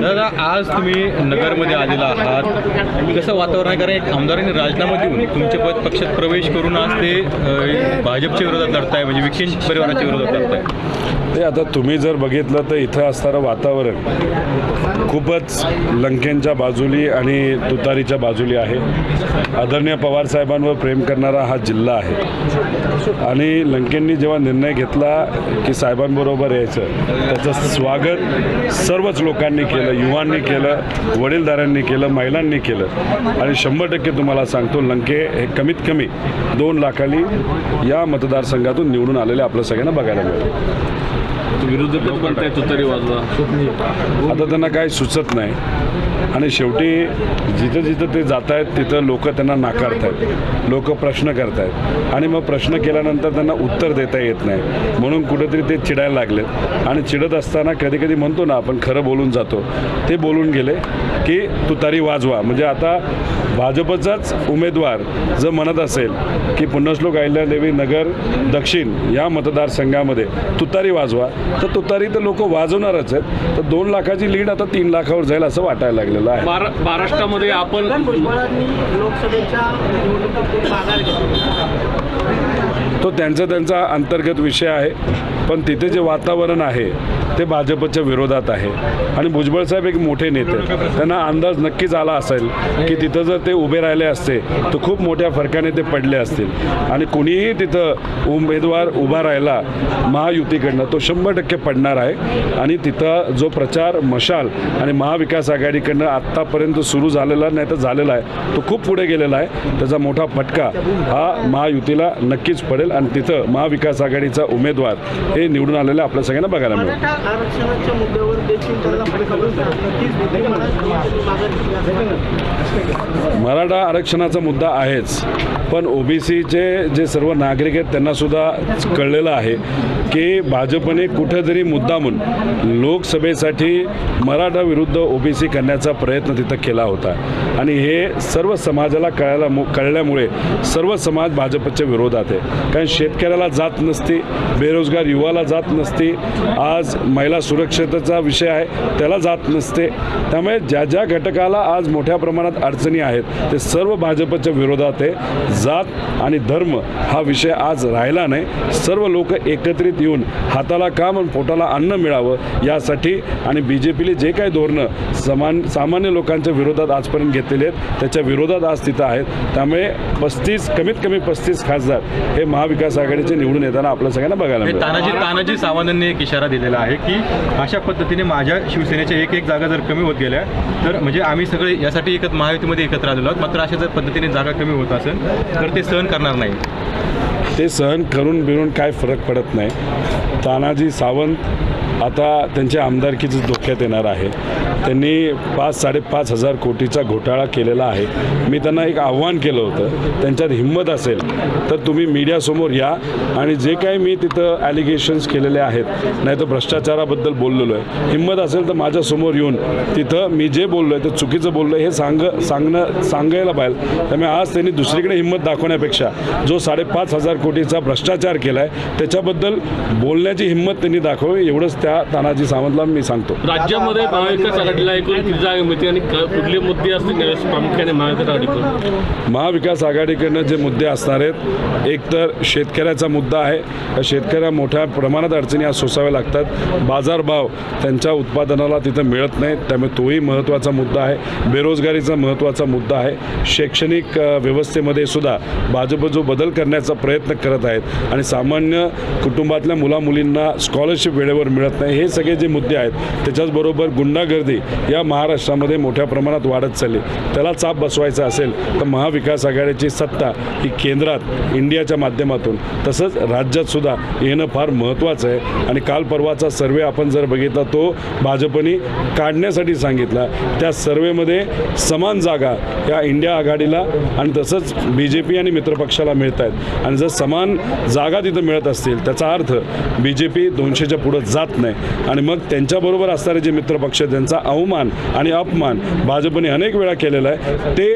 दादा आज तुम्ही नगरमध्ये आलेला आहात. कसं वातावरण आहे? कारण एक आमदारांनी राजीनामा देऊन तुमचे पद पक्षात प्रवेश करून आज ते भाजपच्या विरोधात लढताय म्हणजे विखे परिवाराच्या विरोधात लढताय. ते आता तुम्ही जर बघितलं तर इथं असणारं वातावरण खूपच लंकेंच्या बाजूली आणि तुतारीच्या बाजूली आहे. आदरणीय पवार साहेबांवर प्रेम करणारा हा जिल्हा आहे. आणि लंकेंनी जेव्हा निर्णय घेतला की साहेबांबरोबर यायचं त्याचं स्वागत सर्वच लोकांनी केलं युवांनी केलं वडीलधाऱ्यांनी केलं महिलांनी केलं. आणि शंभर टक्के तुम्हाला सांगतो लंके हे कमीत कमी दोन लाखाली या मतदारसंघातून निवडून आलेले आपल्या सगळ्यांना बघायला मिळेल. तुतारी वाजवा. आता त्यांना काही सुचत नाही. आणि शेवटी जिथं जिथं ते जात आहेत तिथं लोक त्यांना नाकारत आहेत लोक प्रश्न करत आहेत आणि मग प्रश्न केल्यानंतर त्यांना उत्तर देता येत नाही. म्हणून कुठेतरी ते चिडायला लागलेत. आणि चिडत असताना कधी कधी म्हणतो ना आपण खरं बोलून जातो. ते बोलून गेले की तुतारी वाजवा. म्हणजे आता भाजपचाच उमेदवार जर म्हणत असेल की पुण्यश्लोक अहिल्यादेवी नगर दक्षिण या मतदारसंघामध्ये तुतारी वाजवा तर तुतारी तर लोक वाजवणारच आहेत. तर दोन लाखाची लीड आता तीन लाखावर जाईल असं वाटायला लागेल. लागलेलं आहे. महारा- महाराष्ट्रामध्ये आपण तो त्यांचा त्यांचा अंतर्गत विषय आहे पण तिथे जे वातावरण आहे ते भाजपच्या विरोधात आहे. आणि भुजबळ साहेब एक मोठे नेते. त्यांना अंदाज नक्कीच आला असेल की तिथं जर ते उभे राहिले असते तर खूप मोठ्या फरकाने ते पडले असतील. आणि कुणीही तिथं उमेदवार उभा राहिला महायुतीकडनं तो शंभर टक्के पडणार आहे. आणि तिथं जो प्रचार मशाल आणि महाविकास आघाडीकडनं आत्तापर्यंत सुरू झालेला नाही तर झालेला आहे. तो खूप पुढे गेलेला आहे. त्याचा मोठा फटका हा महायुतीला नक्कीच पडेल आणि तिथं महाविकास आघाडीचा उमेदवार हे निवडून आलेले आपल्या सगळ्यांना बघायला मिळेल. मराठा आरक्षणाचा मुद्दा आहेच. पण ओबीसीचे जे सर्व नागरिक आहेत त्यांनासुद्धा कळलेलं आहे की भाजपने कुठेतरी मुद्दामून लोकसभेसाठी मराठा विरुद्ध ओबीसी करण्याचा प्रयत्न तिथं केला होता. आणि हे सर्व समाजाला कळायला मु कळल्यामुळे सर्व समाज भाजपच्या विरोधात आहे. कारण शेतकऱ्याला जात नसती बेरोजगार युवाला जात नसती आज महिला सुरक्षेचा विषय आहे त्याला जात नसते. त्यामुळे ज्या ज्या घटकाला आज मोठ्या प्रमाणात अडचणी आहेत ते सर्व भाजपच्या विरोधात आहे. जात आणि धर्म हा विषय आज राहिला नाही. सर्व लोक एकत्रित येऊन हाताला काम आणि पोटाला अन्न मिळावं यासाठी आणि बी जे पीले जे काही धोरणं समान सामान्य लोकांच्या विरोधात आजपर्यंत घेतलेले आहेत त्याच्या विरोधात आज तिथं आहेत. त्यामुळे पस्तीस कमीत कमी पस्तीस खासदार हे महाविकास आघाडीचे निवडून येताना आपल्या सगळ्यांना बघायला तानाजी तानाजी सावंतांनी एक इशारा दिलेला आहे की अशा पद्धतीने माझ्या शिवसेनेच्या एक एक जागा जर कमी होत गेल्या तर म्हणजे आम्ही सगळे यासाठी एकत्र महायुतीमध्ये एकत्र आलेलो आहोत. मात्र अशा जर पद्धतीने जागा कमी होत असेल तर ते सहन करणार नाही. ते सहन करून बिरून काय फरक पडत नाही. तानाजी सावंत आता त्यांच्या आमदारकीच धोक्यात येणार आहे. त्यांनी पाच साडेपाच हजार कोटीचा घोटाळा केलेला आहे. मी त्यांना एक आव्हान केलं होतं. त्यांच्यात हिंमत असेल तर तुम्ही मीडियासमोर या आणि जे काही मी तिथं ॲलिगेशन्स केलेले आहेत नाही तर भ्रष्टाचाराबद्दल बोललेलो आहे. हिंमत असेल तर माझ्यासमोर येऊन तिथं मी जे बोललो आहे ते चुकीचं बोललो आहे हे सांग सांगणं सांगायला पाहिजे. त्यामुळे आज त्यांनी दुसरीकडे हिंमत दाखवण्यापेक्षा जो साडेपाच हजार कोटीचा भ्रष्टाचार केला आहे त्याच्याबद्दल बोलण्याची हिंमत त्यांनी दाखवावी एवढंच त्या तानाजी सावंतला मी सांगतो. राज्यामध्ये महाविकास आघाडीला ऐकून किती जागा मिळते आणि कुठले मुद्दे असतील त्यावेळेस प्रामुख्याने महाविकास आघाडीकडून. महाविकास आघाडीकडनं जे मुद्दे असणार आहेत एक तर शेतकऱ्याचा मुद्दा आहे. या शेतकऱ्या मोठ्या प्रमाणात अडचणी आज सोसाव्या लागतात. बाजारभाव त्यांच्या उत्पादनाला तिथं मिळत नाही. त्यामुळे तोही महत्त्वाचा मुद्दा आहे. बेरोजगारीचा महत्त्वाचा मुद्दा आहे. शैक्षणिक व्यवस्थेमध्ये सुद्धा भाजप जो बदल करण्याचा प्रयत्न करत आहेत आणि सामान्य कुटुंबातल्या मुलामुलींना स्कॉलरशिप वेळेवर मिळत नाही हे सगळे जे मुद्दे आहेत त्याच्याचबरोबर गुंडागर्दी या महाराष्ट्रामध्ये मोठ्या प्रमाणात वाढत चालली. त्याला चाप बसवायचा असेल तर महाविकास आघाडीची सत्ता ही केंद्रात इंडियाच्या माध्यमातून तसंच राज्यातसुद्धा येणं फार महत्त्वाचं आहे. आणि काल परवाचा सर्वे आपण जर बघितला तो भाजपने काढण्यासाठी सांगितला. त्या सर्वेमध्ये समान जागा या इंडिया आघाडीला आणि तसंच बी जे पी आणि मित्रपक्षाला मिळत आहेत. आणि जर समान जागा तिथं मिळत असतील त्याचा अर्थ बी जे पी दोनशेच्या पुढं जात नाही. आणि मग त्यांच्याबरोबर असणारे जे मित्रपक्ष त्यांचा अवमान आणि अपमान भाजपने अनेक वेळा केलेला आहे. ते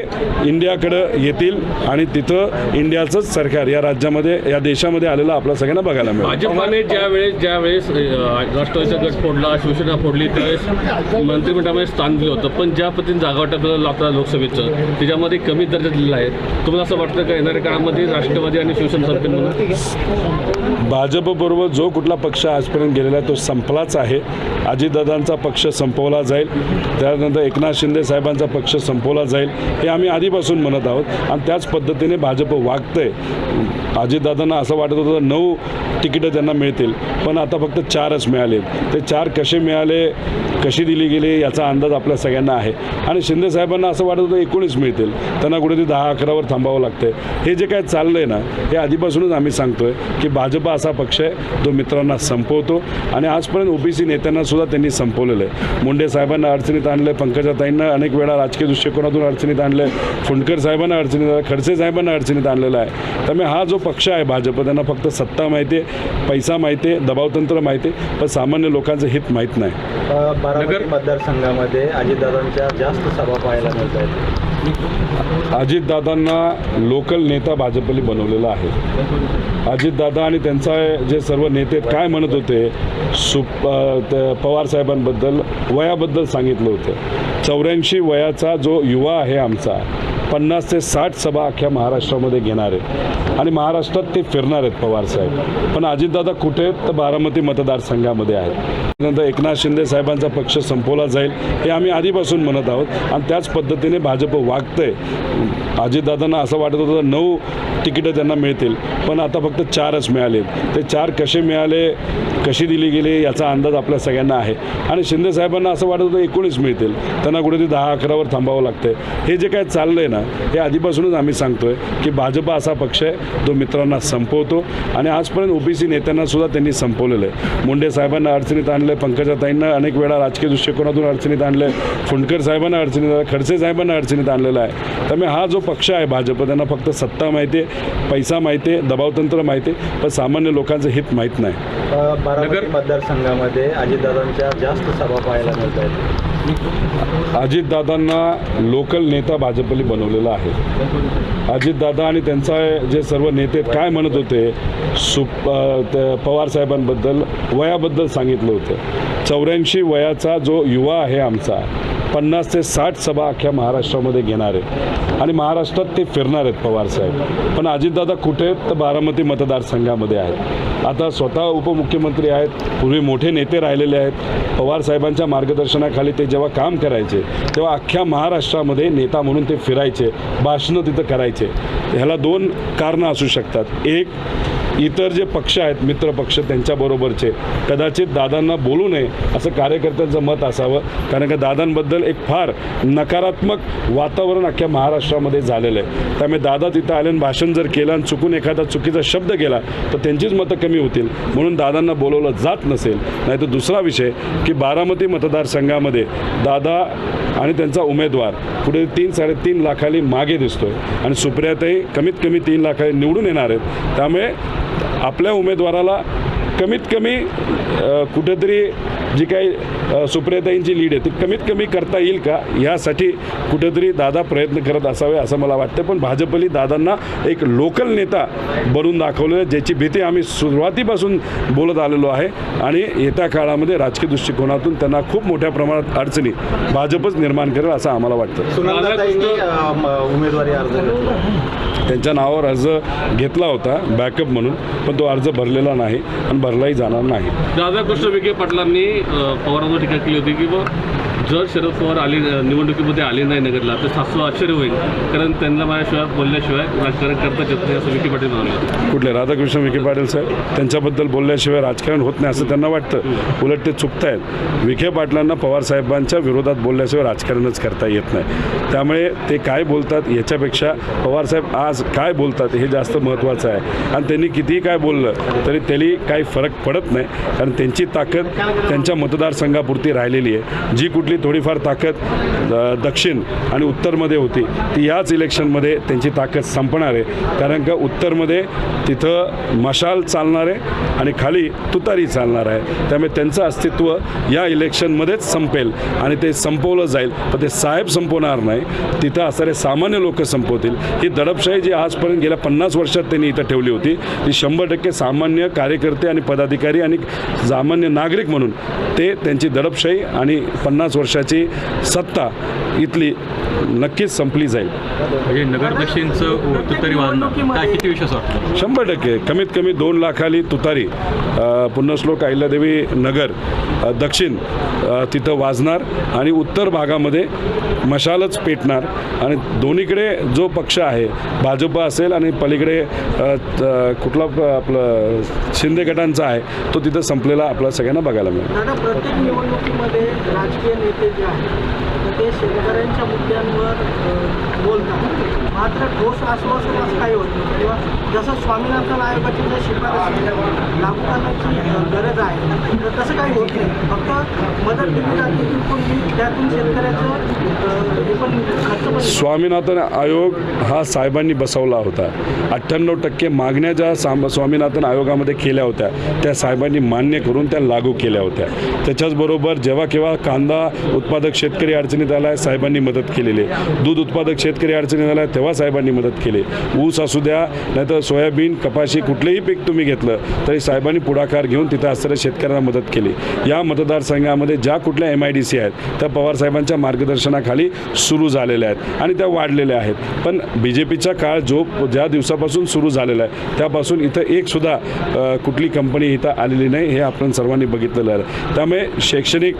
इंडियाकडं येतील आणि तिथं इंडियाचंच सरकार या राज्यामध्ये या देशामध्ये आलेलं आपल्या सगळ्यांना बघायला मिळेल. भाजपाने ज्या वेळेस ज्या वेळेस अं, राष्ट्रवादीचा गट फोडला शिवसेना फोडली त्यावेळेस मंत्रिमंडळामध्ये स्थान दिलं होतं. पण ज्या पद्धतीने जागा वाटप लागतं लोकसभेचं त्याच्यामध्ये कमी दर्जा दिलेला आहे. तुम्हाला असं वाटतं का येणाऱ्या काळामध्ये राष्ट्रवादी आणि शिवसेना संपेल म्हणून? भाजपबरोबर जो कुठला पक्ष आजपर्यंत गेलेला आहे तो संपलाच आहे. अजितदादांचा पक्ष संपवला जाईल. त्यानंतर एकनाथ शिंदे साहेबांचा पक्ष संपवला जाईल हे आम्ही आधीपासून म्हणत आहोत. आणि त्याच पद्धतीने भाजप वागतंय. अजितदादांना असं वाटत होतं नऊ तिकीटं त्यांना मिळतील. पण आता फक्त चारच मिळाले. ते चार कसे मिळाले कशी दिली गेली याचा अंदाज आपल्या सगळ्यांना आहे. आणि शिंदे साहेबांना असं वाटत होतं एकोणीस मिळतील. त्यांना कुठेतरी दहा अकरावर थांबावं लागतंय. हे जे काय चाललं आहे ना हे आधीपासूनच आम्ही सांगतोय की भाजप असा पक्ष आहे जो मित्रांना संपवतो. आणि आजपर्यंत ओबीसी नेत्यांना सुद्धा त्यांनी संपवलेलं आहे. मुंडे साहेबांना अडचणीत आणलं पंकजाताईंना अनेक वेळा राजकीय दृष्टिकोनातून अडचणीत आणलं फुंडकर साहेबांना अडचणीत आणलं खडसे साहेबांना अडचणीत आणलेला आहे. त्यामुळे हा जो पक्ष आहे भाजप त्यांना फक्त सत्ता माहिती आहे पैसा माहिती आहे दबावतंत्र माहिती आहे पण सामान्य लोकांचं हित माहीत नाही. मतदारसंघामध्ये अजितदादांच्या जास्त सभा पाहायला मिळत आहेत अजितदादांना लोकल नेता भाजपने बनवलेला आहे. अजितदादा आणि त्यांचा जे सर्व नेते काय म्हणत होते सुप पवार साहेबांबद्दल वयाबद्दल सांगितलं होतं. चौऱ्याऐंशी वयाचा जो युवा आहे आमचा पन्नास ते साठ सभा अख्ख्या महाराष्ट्रामध्ये घेणार आहेत. आणि महाराष्ट्रात ते फिरणार आहेत पवार साहेब. पण अजितदादा कुठे आहेत? तर बारामती मतदारसंघामध्ये आहेत. नंतर एकनाथ शिंदे साहेबांचा पक्ष संपवला जाईल हे आम्ही आधीपासून म्हणत आहोत. आणि त्याच पद्धतीने भाजप वागतंय. अजितदादांना असं वाटत होतं नऊ तिकीटं त्यांना मिळतील. पण आता फक्त चारच मिळाले ते चार कसे मिळाले कशी दिली गेली याचा अंदाज आपल्या सगळ्यांना आहे. आणि शिंदे साहेबांना असं वाटत होतं एकोणीस मिळतील. त्यांना कुठेतरी दहा अकरावर थांबावं लागतंय. हे जे काय चाललं आहे ना हे आधीपासूनच आम्ही सांगतोय की भाजप असा पक्ष आहे जो मित्रांना संपवतो. आणि आजपर्यंत ओबीसी नेत्यांना सुद्धा त्यांनी संपवलेलं आहे. मुंडे साहेबांना अडचणीत आणलं पंकजाताईंना अनेक वेळा राजकीय दृष्टिकोनातून अडचणीत आणलं फुंडकर साहेबांना अडचणीत आणलं खडसे साहेबांना अडचणीत आणलेला आहे. त्यामुळे हा जो पक्ष आहे भाजप त्यांना फक्त सत्ता माहिती आहे पैसा माहिती आहे दबावतंत्र माहिती आहे पण सामान्य लोकांचं हित माहीत नाही. बारामती मतदारसंघामध्ये अजितदादांच्या जास्त सभा पाहायला मिळत आहेत अजितदादांना लोकल नेता भाजपने बनवलेला आहे. अजितदादा आणि त्यांचा जे सर्व नेते काय म्हणत होते? सु पवार साहेबांबद्दल वयाबद्दल सांगितलं होतं. चौऱ्याऐंशी वयाचा जो युवा आहे आमचा पन्नास ते साठ सभा अख्ख्या महाराष्ट्रामध्ये घेणार आहेत. आणि महाराष्ट्रात ते फिरणार आहेत पवार साहेब. पण अजितदादा कुठे आहेत? तर बारामती मतदारसंघामध्ये आहेत. आता स्वतः उपमुख्यमंत्री आहेत. पूर्वी मोठे नेते राहिलेले आहेत. पवार साहेबांच्या मार्गदर्शनाखाली ते जेव्हा काम करायचे तेव्हा अख्ख्या महाराष्ट्रामध्ये नेता म्हणून ते फिरायचे भाषणं तिथं करायचे. ह्याला दोन कारणं असू शकतात. एक इतर जे पक्ष आहेत मित्र पक्ष त्यांच्याबरोबरचे कदाचित दादांना बोलू नये असं कार्यकर्त्यांचं मत असावं. कारण का दादांबद्दल एक फार नकारात्मक वातावरण अख्ख्या महाराष्ट्रामध्ये झालेलं आहे. त्यामुळे दादा तिथं आले आणि भाषण जर केलं आणि चुकून एखादा चुकीचा शब्द केला तर त्यांचीच मतं कमी होतील. म्हणून दादांना बोलवलं जात नसेल. नाही तर दुसरा विषय की बारामती मतदारसंघामध्ये दादा आणि त्यांचा उमेदवार पुढे तीन साडेतीन लाखाली मागे दिसतोय. आणि सुप्रियातही कमीत कमी तीन लाखाली निवडून येणार आहेत. त्यामुळे आपल्या उमेदवाराला कमीत कमी कुठेतरी जी काही सुप्रियाताईंची लीड आहे ती कमीत कमी करता येईल का? यासाठी कुठेतरी दादा प्रयत्न करत असावे असं मला वाटतं. पण भाजपली दादांना एक लोकल नेता बनून दाखवलं आहे ज्याची भीती आम्ही सुरुवातीपासून बोलत आलेलो आहे. आणि येत्या काळामध्ये राजकीय दृष्टिकोनातून त्यांना खूप मोठ्या प्रमाणात अडचणी भाजपच निर्माण करेल असं आम्हाला वाटतं. उमेदवारी अर्ज त्यांच्या नावावर अर्ज घेतला होता बॅकअप म्हणून पण तो अर्ज भरलेला नाही आणि भरलाही जाणार नाही. राधाकृष्ण विखे पाटलांनी पवारांवर टीका केली होती की बा जर शरद पवार आले निवडणुकीमध्ये आले नाही नगरला तर सासू आश्चर्य होईल. कारण त्यांना माझ्याशिवाय बोलल्याशिवाय राजकारण करता येत नाही असं विखे पाटील म्हणाले कुठले? राधाकृष्ण विखे पाटील साहेब त्यांच्याबद्दल बोलल्याशिवाय राजकारण होत नाही असं त्यांना वाटतं. उलट ते चुकतायत विखे पाटलांना पवार साहेबांच्या विरोधात बोलल्याशिवाय राजकारणच करता येत नाही. त्यामुळे ते काय बोलतात याच्यापेक्षा पवार साहेब आज काय बोलतात हे जास्त महत्त्वाचं आहे. आणि त्यांनी कितीही काय बोललं तरी त्यांनी काही फरक पडत नाही. कारण त्यांची ताकद त्यांच्या मतदारसंघापुरती राहिलेली आहे. जी कुठली आपली थोडीफार ताकद दक्षिण आणि उत्तरमध्ये होती. ती याच इलेक्शनमध्ये त्यांची ताकद संपणार आहे. कारण का उत्तरमध्ये तिथं मशाल चालणार आहे आणि खाली तुतारी चालणार आहे. त्यामुळे त्यांचं अस्तित्व या इलेक्शनमध्येच संपेल आणि ते संपवलं जाईल. पण ते साहेब संपवणार नाही. तिथं असणारे सामान्य लोक संपवतील. ही दडपशाही जी आजपर्यंत गेल्या पन्नास वर्षात त्यांनी इथं ठेवली होती ती शंभर टक्के सामान्य कार्यकर्ते आणि पदाधिकारी आणि सामान्य नागरिक म्हणून ते त्यांची दडपशाही आणि पन्नास वर्षाची सत्ता इथली नक्कीच संपली जाईल. म्हणजे नगर दक्षिणचं तुतारी वाजणं काय किती विश्वास वाटतो? शंभर टक्के. कमीत कमी दोन लाखाली तुतारी. पुण्यश्लोक अहिल्यादेवी नगर दक्षिण तिथं वाजणार आणि उत्तर भागामध्ये मशालच पेटणार. आणि दोन्हीकडे जो पक्ष आहे भाजप असेल आणि पलीकडे कुठला आपलं शिंदे गटांचा आहे तो तिथं संपलेला आपल्याला सगळ्यांना बघायला मिळेल. नेते जे आहेत ते शेतकऱ्यांच्या मुद्द्यांवर बोलतात. मात्र ठोस आश्वासन असं काही होत नाही. किंवा जसं स्वामीनाथन आयोगाची जर शिफारस लागू करण्याची गरज आहे तर तसं काही होत नाही. फक्त मदत दिली जाते की त्यातून शेतकऱ्याचं हे पण पण स्वामीनाथन आयोग हा साहेबांनी बसवला होता. अठ्ठ्याण्णव टक्के मागण्या ज्या साम स्वामीनाथन आयोगामध्ये केल्या होत्या त्या साहेबांनी मान्य करून त्या लागू केल्या होत्या. त्याच्याचबरोबर जेव्हा केव्हा कांदा उत्पादक शेतकरी अडचणीत आला आहे साहेबांनी मदत केलेली. आहे दूध उत्पादक शेतकरी अडचणीत आला आहे तेव्हा साहेबांनी मदत केली. ऊस असू द्या नाहीतर सोयाबीन कपाशी कुठलंही पीक तुम्ही घेतलं तरी साहेबांनी पुढाकार घेऊन तिथं असणाऱ्या शेतकऱ्यांना मदत केली. या मतदारसंघामध्ये ज्या कुठल्या एम आय डी सी आहेत त्या पवार साहेबांच्या मार्गदर्शनाखाली सुरू झालेल्या आहेत. आणि त्या वाढलेल्या आहेत. पण बी जे पीचा काळ जो ज्या दिवसापासून सुरू झालेला आहे त्यापासून इथं एकसुद्धा कुठली कंपनी इथं आलेली नाही हे आपण सर्वांनी बघितलेलं आहे. त्यामुळे शैक्षणिक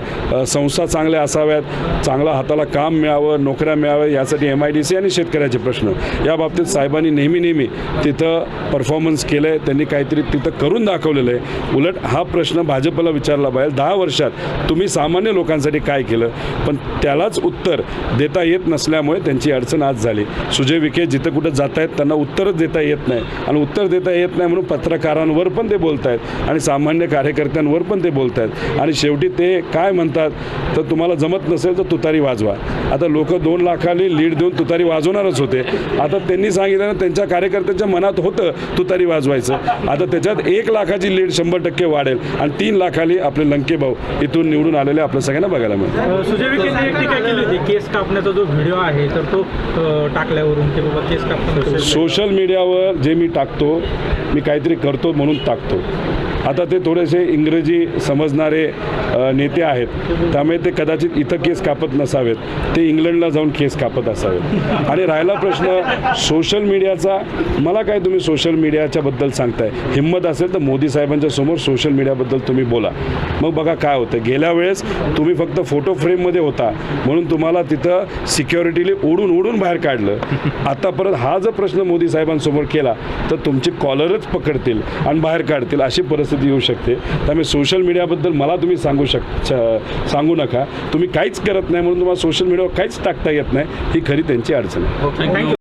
संस्था चांगल्या असाव्यात चांगला हाताला काम मिळावं नोकऱ्या मिळाव्या यासाठी एम आय डी सी आणि शेतकऱ्याचे प्रश्न. या बाबतीत साहेबांनी नेहमी नेहमी तिथं परफॉर्मन्स केलं आहे त्यांनी काहीतरी तिथं करून दाखवलेलं आहे. उलट हा प्रश्न भाजपला विचारला पाहिजे दहा वर्षात तुम्ही सामान्य लोकांसाठी काय केलं? पण त्यालाच उत्तर देता येत नसल्यामुळे त्यांची अडचण आज झाली. सुजय विखे जिथं कुठं जात आहेत त्यांना उत्तरच देता येत नाही. आणि उत्तर देता येत नाही म्हणून पत्रकारांवर पण ते बोलत आहेत आणि सामान्य कार्यकर्त्यांवर पण ते बोलत आहेत आणि शेवटी ते काय म्हणतात तर तुम्हाला जमत नसेल तर तुतारी वाजवा. आता लोक दोन लाखाली लीड देऊन तुतारी वाजवणारच होते. आता त्यांनी सांगितलं ना त्यांच्या कार्यकर्त्यांच्या मनात होतं तुतारी वाजवायचं. आता त्याच्यात एक लाखाची लीड शंभर टक्के वाढेल. आणि तीन लाखाली आपले लंके भाऊ इथून निवडून आलेले आपल्या सगळ्यांना बघायला मिळेल. सुजय केस कापण्याचा जो व्हिडिओ आहे तर तो टाकल्यावरून की बाबा केस कापताना सोशल मीडियावर जे मी टाकतो मी काहीतरी करतो म्हणून टाकतो. आता ते थोडेसे इंग्रजी समजणारे नेते आहेत. त्यामुळे ते कदाचित इथं केस कापत नसावेत. ते इंग्लंडला जाऊन केस कापत असावेत. आणि राहिला प्रश्न सोशल मीडियाचा मला काय तुम्ही सोशल मीडियाच्याबद्दल सांगताय? हिंमत असेल तर मोदी साहेबांच्या समोर सोशल मीडियाबद्दल तुम्ही बोला. मग बघा काय होतं. गेल्या वेळेस तुम्ही फक्त फोटो फ्रेममध्ये होता. म्हणून तुम्हाला तिथं सिक्युरिटीली ओढून ओढून बाहेर काढलं. आता परत हा जर प्रश्न मोदी साहेबांसमोर केला तर तुमची कॉलरच पकडतील आणि बाहेर काढतील अशी परिस्थिती येऊ शकते. त्यामुळे सोशल मीडियाबद्दल मला तुम्ही सांगू शक सांगू नका. तुम्ही काहीच करत नाही म्हणून तुम्हाला सोशल मीडियावर काहीच टाकता येत नाही. ही खरी त्यांची अडचण आहे. थँक्यू